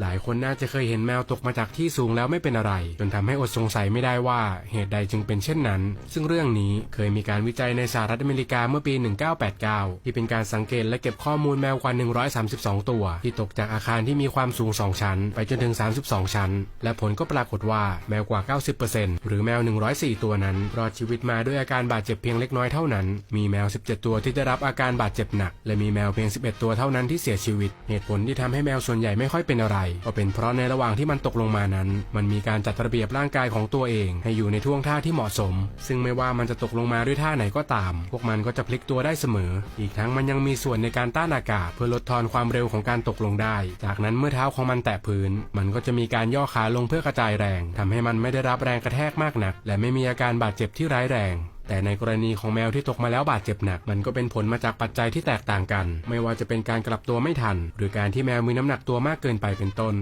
หลายคนน่าจะเคยเห็นแมวตกมาจากที่สูงแล้วไม่เป็นอะไร จนทำให้อดสงสัยไม่ได้ว่าเหตุใดจึงเป็นเช่นนั้น ซึ่งเรื่องนี้เคยมีการวิจัยในสหรัฐอเมริกาเมื่อปี 1989 ที่เป็นการสังเกตและเก็บข้อมูลแมวกว่า 132 ตัว ที่ตกจากอาคารที่มีความสูง 2 ชั้น ไปจนถึง 32 ชั้น และผลก็ปรากฏว่าแมวกว่า 90%หรือแมว 104 ตัวนั้น รอดชีวิตมาด้วยอาการบาดเจ็บเพียงเล็กน้อยเท่านั้น มีแมว 17 ตัวที่ได้รับอาการบาดเจ็บหนัก และมีแมวเพียง 11 ตัวเท่านั้นที่เสียชีวิต เหตุผลที่ทำให้แมวส่วนใหญ่ไม่ค่อยเป็นอะไรก็เป็นเพราะในระหว่างที่มันตกลงมานั้น มันมีการจัดระเบียบร่างกายของตัวเอง ให้อยู่ในท่วงท่าที่เหมาะสม ซึ่งไม่ว่ามันจะตกลงมาด้วยท่าไหนก็ตาม พวกมันก็จะพลิกตัวได้เสมอ อีกทั้งมันยังมีส่วนในการต้านอากาศ เพื่อลดทอนความเร็วของการตกลงได้ จากนั้นเมื่อเท้าของมันแตะพื้น มันก็จะมีการย่อขาลงเพื่อกระจายแรงทำให้มันไม่ได้รับแรงกระแทกมากนัก และไม่มีอาการบาดเจ็บที่ร้ายแรง แต่ในกรณีของแมวที่ตกมาแล้วบาดเจ็บหนัก มันก็เป็นผลมาจากปัจจัยที่แตกต่างกัน ไม่ว่าจะเป็นการกลับตัวไม่ทัน หรือการที่แมวมีน้ำหนักตัวมากเกินไปเป็นต้น